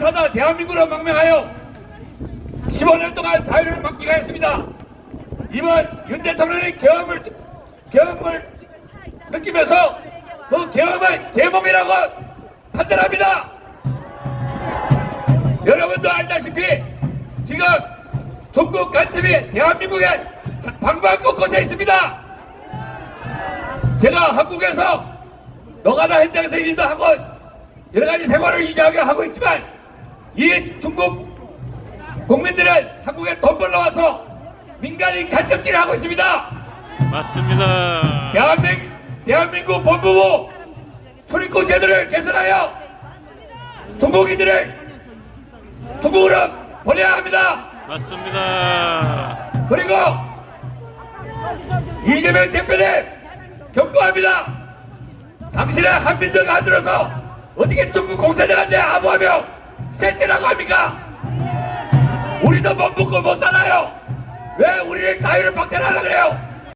4차다 대한민국으로 망명하여 15년 동안 자유를 만끽하였습니다. 이번 윤 대통령의 경험을 경험을 느끼면서 그 경험은 계몽이라고 판단합니다. 여러분도 알다시피 지금 중국 간첩이 대한민국에 방방 곳곳에 있습니다. 제가 한국에서 노가다 현장에서 일도 하고 여러 가지 생활을 유지하게 하고 있지만 이 중국 국민들은 한국에 돈 벌러 와서 민간인 간첩질을 하고 있습니다. 맞습니다. 대한민국, 대한민국 본부부 출입국 제도를 개선하여 중국인들을 중국으로 보내야 합니다. 맞습니다. 그리고 이재명 대표님 경고합니다. 당신의 한민족 안 들어서 어떻게 중국 공산당한테 아부하며 쎄쎄라고 합니까? 우리도 못 먹고 못 살아요. 왜 우리를 자유를 박탈하려 그래요?